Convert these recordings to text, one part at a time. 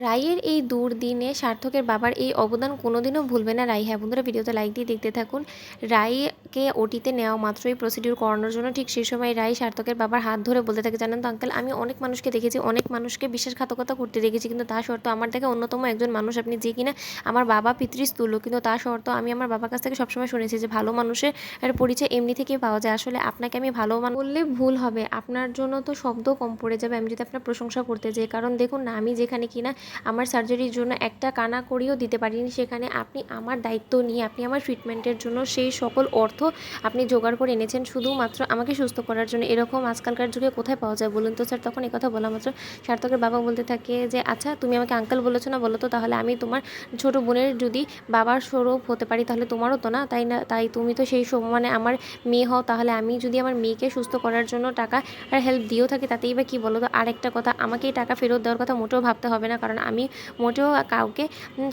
রাইয়ের এই দুর্দিনে সার্থকের বাবার এই অবদান কোনোদিনও ভুলবে না রাই। হ্যাঁ বন্ধুরা, ভিডিওতে লাইক দিয়ে দেখতে থাকুন। রাইকে ওটিতে নেওয়া মাত্রই প্রসিডিউর করানোর জন্য ঠিক সেই সময় রাই সার্থকের বাবার হাত ধরে বলতে থাকে, জানেন তো আঙ্কেল আমি অনেক মানুষকে দেখেছি, অনেক মানুষকে বিশ্বাসঘাতকতা করতে দেখেছি, কিন্তু তা সত্ত্বেও আমার দেখে অন্যতম একজন মানুষ আপনি যে কিনা আমার বাবা পিতৃস্তুল্য কিন্তু তা সত্ত্বেও আমি আমার বাবার কাছ থেকে সবসময় শুনেছি যে ভালো মানুষের পরিচয় এমনি থেকেই পাওয়া যায়। আসলে আপনাকে আমি ভালো মান বললে ভুল হবে, আপনার জন্য তো শব্দ কম পড়ে যাবে, আমি যদি আপনার প্রশংসা করতে যাই। কারণ দেখুন না, আমি যেখানে কিনা আমার সার্জারির জন্য একটা কানা করিও দিতে পারিনি। সেখানে আপনি আমার দায়িত্ব নিয়ে, আপনি আমার ট্রিটমেন্টের জন্য সেই সকল অর্থ আপনি জোগাড় করে এনেছেন। শুধুমাত্র আমাকে সুস্থ করার জন্য। এরকম আজকালকার যুগে কোথায় পাওয়া যায় বলুন তো? স্যার, তখন কথা বলা মাত্র সার্থকের বাবা বলতে থাকে যে আচ্ছা তুমি আমাকে আঙ্কেল বলেছ না বলো তো? তাহলে আমি তোমার ছোট বোনের যদি বাবার স্বরূপ হতে পারি, তাহলে তোমারও তো না? তাই না? তাই তুমি তো সেই মানে আমার মেয়ে হও, তাহলে আমি যদি আমার মেয়েকে সুস্থ করার জন্য টাকা আর হেল্প দিয়েও থাকি, তাতেই বা কী বলো তো? আরেকটা কথা আমাকে এই টাকা ফেরত দেওয়ার কথা মোটেও ভাবতে হবে না। কারণ আমি মোটেও কাউকে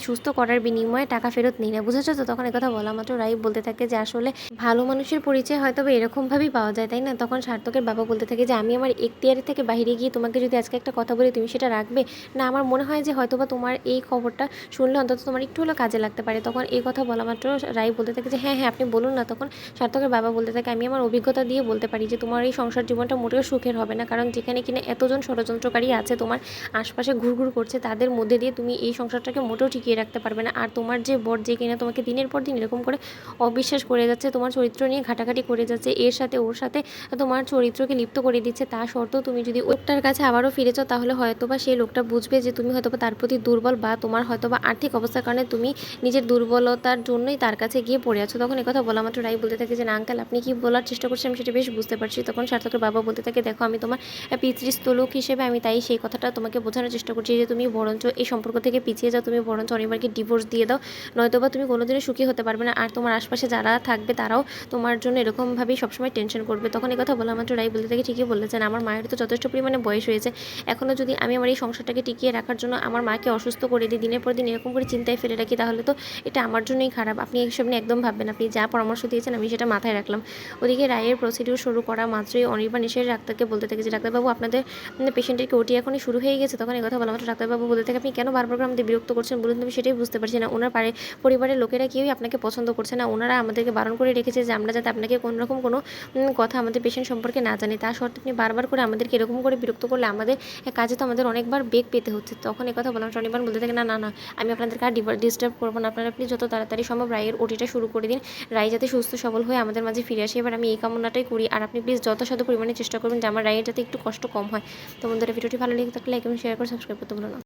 সুস্থ করার বিনিময়ে টাকা ফেরত নিই না। বুঝেছ তো? তখন কথা বলা মাত্র রাই বলতে থাকে যে আসলে ভালো মানুষের পরিচয় হয়তো এরকমভাবেই পাওয়া যায়, তাই না? তখন সার্থকের বাবা বলতে থাকে যে, আমি আমার এখতিয়ারের থেকে বাইরে গিয়ে তোমাকে যদি আজকে একটা কথা বলি, তুমি সেটা রাখবে? না, আমার মনে হয় যে হয়তো বা তোমার এই খবরটা শুনলে অন্তত তোমার একটু হলেও কাজে লাগতে পারে। তখন এই কথা বলা মাত্র রাই বলতে থাকে যে হ্যাঁ হ্যাঁ আপনি বলুন না। তখন সার্থকের বাবা বলতে থাকে, আমি আমার অভিজ্ঞতা দিয়ে বলতে পারি যে, তোমার এই সংসার জীবনটা মোটেও সুখের হবে না। কারণ যেখানে কিনা এতজন ষড়যন্ত্রকারী আছে, তোমার আশপাশে ঘুরঘুর করছে, তাদের মধ্যে দিয়ে তুমি এই সংসারটাকে মোটেও টিকিয়ে রাখতে পারবে না। আর তোমার যে বর যে কিনা তোমাকে দিনের পর দিন এরকম করে অবিশ্বাস করে যাচ্ছে, তোমার চরিত্র নিয়ে ঘাটাঘাটি করে যাচ্ছে, এর সাথে ওর সাথে তোমার চরিত্রকে লিপ্ত করে দিচ্ছে, তা সত্ত্বেও তুমি যদি ওটার কাছে আবারও ফিরেছ তাহলে হয়তো বা সেই লোকটা বুঝবে যে তুমি হয়তো বা তার প্রতি দুর্বল বা তোমার হয়তো বা আর্থিক অবস্থার কারণে তুমি নিজের দুর্বলতার জন্যই তার কাছে গিয়ে পড়ে আছো। তখন কথা বলা মাত্র রাই বলতে থাকে যে, না আঙ্কাল, আপনি কি বলার চেষ্টা করছেন? আমি সেটা বেশ বুঝতে পারছি। তখন সার্থকের বাবা বলতে থাকে, দেখো, আমি তোমার পিতৃস্তলোক হিসেবে আমি তাই সেই কথাটা তোমাকে বোঝানোর চেষ্টা করছি যে, তুমি বরঞ্চ এই সম্পর্ক থেকে পিছিয়ে যাও, তুমি বরঞ্চ অনিবারকে ডিভোর্স দিয়ে দাও নয়তো বা তুমি কোনোদিনও সুখী হতে পারবে না। আর তোমার আশপাশে যারা থাকবে তারাও তোমার জন্য এরকমভাবেই সবসময় টেনশন করবে। তখন এই কথা বলা মাত্র রাই বলতে থাকে ঠিকই বলেছেন, আমার মায়ের তো যথেষ্ট পরিমাণে বয়স হয়েছে। এখনও যদি আমি আমার এই সংসারটাকে টিকিয়ে রাখার জন্য আমার মাকে অসুস্থ করে দিই, দিনের পর দিন এরকম করে চিন্তায় ফেলে রাখি, তাহলে তো এটা আমার জন্যই খারাপ। আপনি এইসব নিয়ে একদম ভাববেন আপনি যা পরামর্শ দিয়েছেন, আমি সেটা মাথায় রাখলাম। ওদিকে রায়ের প্রসিডিউর শুরু করা মাত্রই অনির্বাণ এসে ডাক্তারকে বলতে থাকে যে, ডাক্তারবাবু, আপনাদের পেশেন্টের কি ওটি এখনই শুরু হয়ে গেছে? তখন এই কথা বলা মাত্র ডাক্তারবাবু বলতে থাকে, আপনি কেন বারবার আমাদের বিরক্ত করছেন বলুন তুমি সেটাই বুঝতে পারছি না। ওনার পারে পরিবারের লোকেরা কেউই আপনাকে পছন্দ করছে না। ওনারা আমাদেরকে বারণ করে রেখেছে যে আমরা যাতে আপনাকে কোনো রকম কোনো কথা আমাদের পেশেন্ট সম্পর্কে না জানি। তা সত্ত্বেও আপনি বারবার করে আমাদেরকে এরকম করে বিরক্ত করলে আমাদের কাজে তো আমাদের অনেকবার বেগ পেতে হচ্ছে। তখন কথা বললাম শনিবার বলতে থাকে, না না না, আমি আপনাদেরকে আর ডিস্টার্ব করব না। আপনারা প্লিজ যত তাড়াতাড়ি সম্ভব রায়ের ওটিটা শুরু করে দিন। রায় যাতে সুস্থ, সবল হয়ে আমাদের মাঝে ফিরে আসে। এবার আমি এই কামনাটাই করি। আর আপনি প্লিজ যথাসাধ্য পরিমাণে চেষ্টা করবেন যে আমার রায়ের যাতে একটু কষ্ট কম হয়। তো বন্ধুরা, ভিডিওটি ভালো লেগে থাকলে লাইক এবং শেয়ার করে সাবস্ক্রাইব করতে ভুলো না।